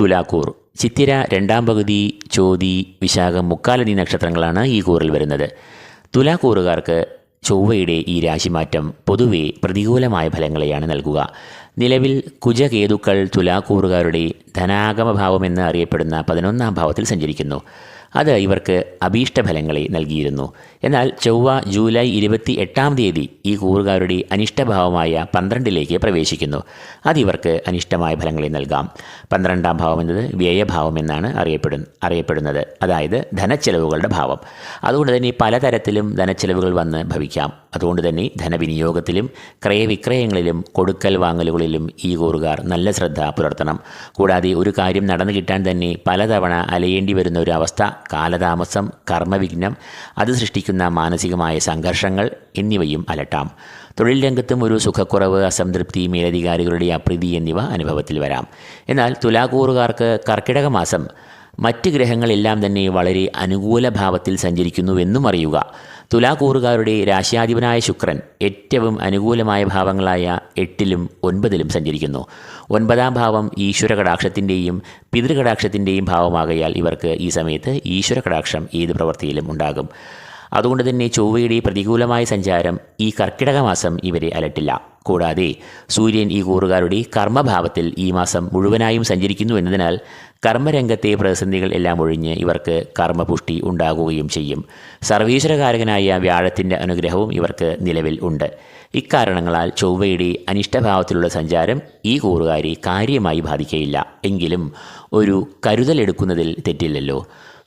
തുലാക്കൂർ. ചിത്തിര രണ്ടാം പകുതി ചോതി വിശാഖം മുക്കാലടി നക്ഷത്രങ്ങളാണ് ഈ കൂറിൽ വരുന്നത്. തുലാക്കൂറുകാർക്ക് ചൊവ്വയുടെ ഈ രാശിമാറ്റം പൊതുവെ പ്രതികൂലമായ ഫലങ്ങളെയാണ് നൽകുക. നിലവിൽ കുജകേതുക്കൾ തുലാക്കൂറുകാരുടെ ധനാഗമഭാവമെന്ന് അറിയപ്പെടുന്ന പതിനൊന്നാം ഭാവത്തിൽ സഞ്ചരിക്കുന്നു. അത് ഇവർക്ക് അഭീഷ്ടഫലങ്ങളെ നൽകിയിരുന്നു. എന്നാൽ ചൊവ്വ ജൂലൈ ഇരുപത്തി എട്ടാം തീയതി ഈ കൂറുകാരുടെ അനിഷ്ടഭാവമായ പന്ത്രണ്ടിലേക്ക് പ്രവേശിക്കുന്നു. അതിവർക്ക് അനിഷ്ടമായ ഫലങ്ങളെ നൽകാം. പന്ത്രണ്ടാം ഭാവം എന്നത് വ്യയഭാവം എന്നാണ് അറിയപ്പെടുന്ന അറിയപ്പെടുന്നത്. അതായത് ധനച്ചെലവുകളുടെ ഭാവം. അതുകൊണ്ട് തന്നെ പലതരത്തിലും ധനച്ചെലവുകൾ വന്ന് ഭവിക്കാം. അതുകൊണ്ട് തന്നെ ധനവിനിയോഗത്തിലും ക്രയവിക്രയങ്ങളിലും കൊടുക്കൽ വാങ്ങലുകളിലും ഈ കൂറുകാർ നല്ല ശ്രദ്ധ പുലർത്തണം. കൂടാതെ ഒരു കാര്യം നടന്നു കിട്ടാൻ തന്നെ പലതവണ അലയേണ്ടി വരുന്ന ഒരു അവസ്ഥ കാലതാമസം കർമ്മവിഘ്നം അത് സൃഷ്ടിക്കുന്ന മാനസികമായ സംഘർഷങ്ങൾ എന്നിവയും അലട്ടാം. തൊഴിൽ രംഗത്തും ഒരു സുഖക്കുറവ് അസംതൃപ്തി മേലധികാരികളുടെ അപ്രീതി എന്നിവ അനുഭവത്തിൽ വരാം. എന്നാൽ തുലാകൂറുകാർക്ക് കർക്കിടക മാസം മറ്റ് ഗ്രഹങ്ങളെല്ലാം തന്നെ വളരെ അനുകൂല ഭാവത്തിൽ സഞ്ചരിക്കുന്നുവെന്നും അറിയുക. തുലാകൂറുകാരുടെ രാശ്യാധിപനായ ശുക്രൻ ഏറ്റവും അനുകൂലമായ ഭാവങ്ങളായ എട്ടിലും ഒൻപതിലും സഞ്ചരിക്കുന്നു. ഒൻപതാം ഭാവം ഈശ്വര കടാക്ഷത്തിന്റെയും പിതൃകടാക്ഷത്തിന്റെയും ഭാവമാകയാൽ ഇവർക്ക് ഈ സമയത്ത് ഈശ്വര കടാക്ഷം ഏത് പ്രവൃത്തിയിലും ഉണ്ടാകും. അതുകൊണ്ട് തന്നെ ചൊവ്വയുടെ പ്രതികൂലമായ സഞ്ചാരം ഈ കർക്കിടക മാസം ഇവരെ അലട്ടില്ല. കൂടാതെ സൂര്യൻ ഈ കൂറുകാരുടെ കർമ്മഭാവത്തിൽ ഈ മാസം മുഴുവനായും സഞ്ചരിക്കുന്നു എന്നതിനാൽ കർമ്മരംഗത്തെ പ്രതിസന്ധികൾ എല്ലാം ഒഴിഞ്ഞ് ഇവർക്ക് കർമ്മപുഷ്ടി ഉണ്ടാകുകയും ചെയ്യും. സർവീശ്വരകാരകനായ വ്യാഴത്തിന്റെ അനുഗ്രഹവും ഇവർക്ക് നിലവിൽ ഉണ്ട്. ഇക്കാരണങ്ങളാൽ ചൊവ്വയുടെ അനിഷ്ടഭാവത്തിലുള്ള സഞ്ചാരം ഈ കൂറുകാരെ കാര്യമായി ബാധിക്കയില്ല. എങ്കിലും ഒരു കരുതലെടുക്കുന്നതിൽ തെറ്റില്ലല്ലോ.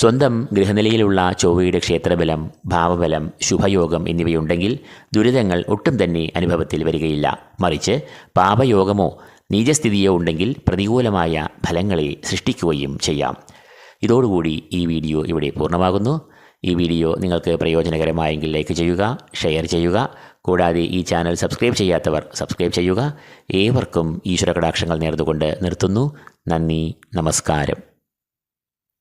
സ്വന്തം ഗൃഹനിലയിലുള്ള ചൊവ്വയുടെ ക്ഷേത്രബലം ഭാവബലം ശുഭയോഗം എന്നിവയുണ്ടെങ്കിൽ ദുരിതങ്ങൾ ഒട്ടും തന്നെ അനുഭവത്തിൽ വരികയില്ല. മറിച്ച് പാപയോഗമോ നീചസ്ഥിതിയോ ഉണ്ടെങ്കിൽ പ്രതികൂലമായ ഫലങ്ങളെ സൃഷ്ടിക്കുകയും ചെയ്യാം. ഇതോടുകൂടി ഈ വീഡിയോ ഇവിടെ പൂർണമാകുന്നു. ഈ വീഡിയോ നിങ്ങൾക്ക് പ്രയോജനകരമായെങ്കിൽ ലൈക്ക് ചെയ്യുക ഷെയർ ചെയ്യുക. കൂടാതെ ഈ ചാനൽ സബ്സ്ക്രൈബ് ചെയ്യാത്തവർ സബ്സ്ക്രൈബ് ചെയ്യുക. ഏവർക്കും ഈശ്വര കടാക്ഷങ്ങൾ നേർന്നുകൊണ്ട് നിർത്തുന്നു. നന്ദി നമസ്കാരം.